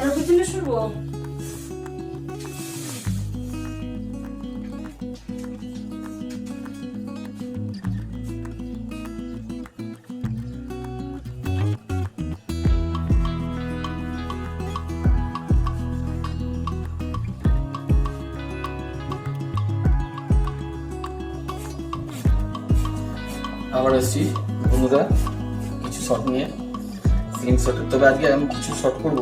আর পিছনে শুরবো আবার এসেছি বন্ধুরা, কিছু শট নিয়ে। ফিলিং শট তবে আজকে আমি কিছু শট করব।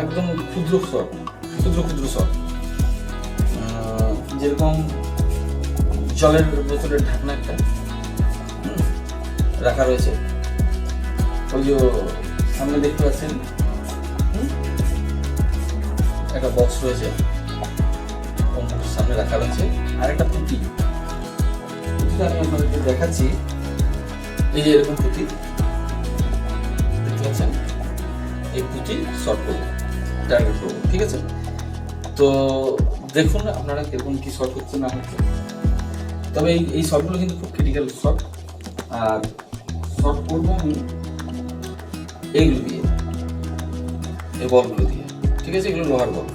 একদম ক্ষুদ্র শট ক্ষুদ্র ক্ষুদ্র শট যেরকম জলের বোতলের ঢাকনা একটা রাখা রয়েছে। ওই যে সামনে দেখতে পাচ্ছেন একটা বক্স রয়েছে। সামনে রাখা রয়েছে। আর একটা পুঁতি আমি আপনাদেরকে দেখাচ্ছি। এই যে এরকম পুঁতি। দেখতে পাচ্ছেন? এই পুঁতি শর্ট করব টার্গেট করব, ঠিক আছে? তো দেখুন আপনারা কীরকম কি শর্ট হচ্ছে না হচ্ছে। তবে এই এই শর্টগুলো কিন্তু খুব ক্রিটিক্যাল শর্ট আর শর্ট করব আমি এইগুলো দিয়ে, এই বলগুলো দিয়ে, ঠিক আছে? এগুলো লোহার বল।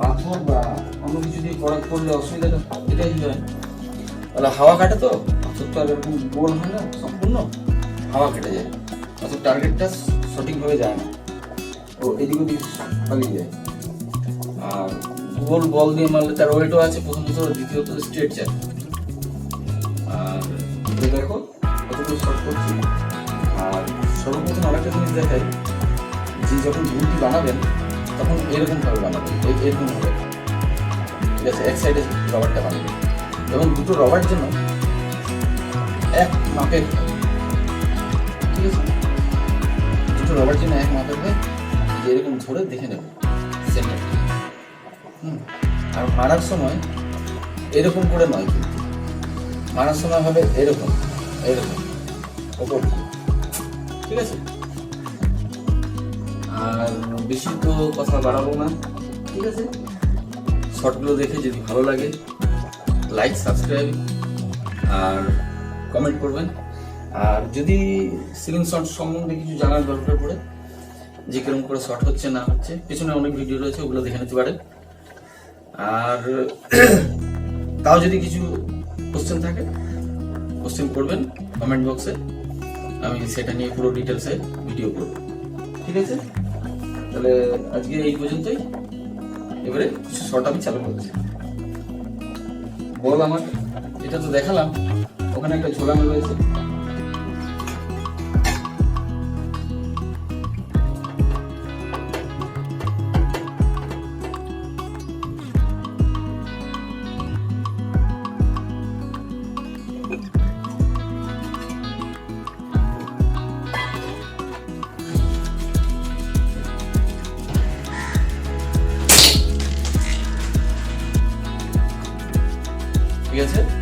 পাথর বা অন্য কিছু দিয়ে করা করলে অসুবিধাটা এটাই হয়। তাহলে হাওয়া কাটে তো? পাথর তো আর এরকম গোল হয় না, সম্পূর্ণ হাওয়া কেটে যায়। অর্থাৎ টার্গেটটা সঠিকভাবে যায় না। ও এদিক ওদিক পালিয়ে যায়। আর গোল, বল দিয়ে মারলে তার ওয়েটও আছে প্রথমত দ্বিতীয়ত স্ট্রেট যায় আর দেখো কতগুলো শর্ট করছি। আর সর্বপ্রথম আরেকটা জিনিস দেখাই, যে যখন গুলটি বানাবেন, তখন এরকম ভাবে বানাবেন এই এরকম ভাবে ঠিক আছে, এক সাইডে রবারটা বানাবেন। এবং দুটো রবার জন্য এক মাপের ঠিক আছে? দুটো রবার জন্য এক মাপের হয় এরকম ধরে দেখে নেব। হুম। আর মারার সময় এরকম করে নয় কিন্তু। মারার সময় হবে এরকম এরকম, ওপর ঠিক আছে? আর বেশি তো কথা বাড়াবো না। ঠিক আছে? শর্টগুলো দেখে যদি ভালো লাগে লাইক সাবস্ক্রাইব আর কমেন্ট করবেন। আর যদি সিলিং শট সম্বন্ধে কিছু জানার দরকার পড়ে যে কীরকম করে শর্ট হচ্ছে, না হচ্ছে, পেছনে অনেক ভিডিও রয়েছে, ওগুলো দেখে নিতে পারেন। আর তাও যদি কিছু কোশ্চেন থাকে কোশ্চেন করবেন কমেন্ট বক্সে আমি সেটা নিয়ে পুরো ডিটেলসে ভিডিও করব। ঠিক আছে? তাহলে আজকে এই পর্যন্তই। এবারে কিছু শর্ট আমি চালু করছি। বল আমার এটা তো দেখালাম। ওখানে একটা ঝোলানো রয়েছে। ঠিক আছে?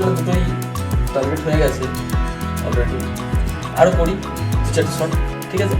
সত্যি দুটোই টার্গেট হয়ে গেছে অলরেডি আরও করি দু চারটে শট ঠিক আছে?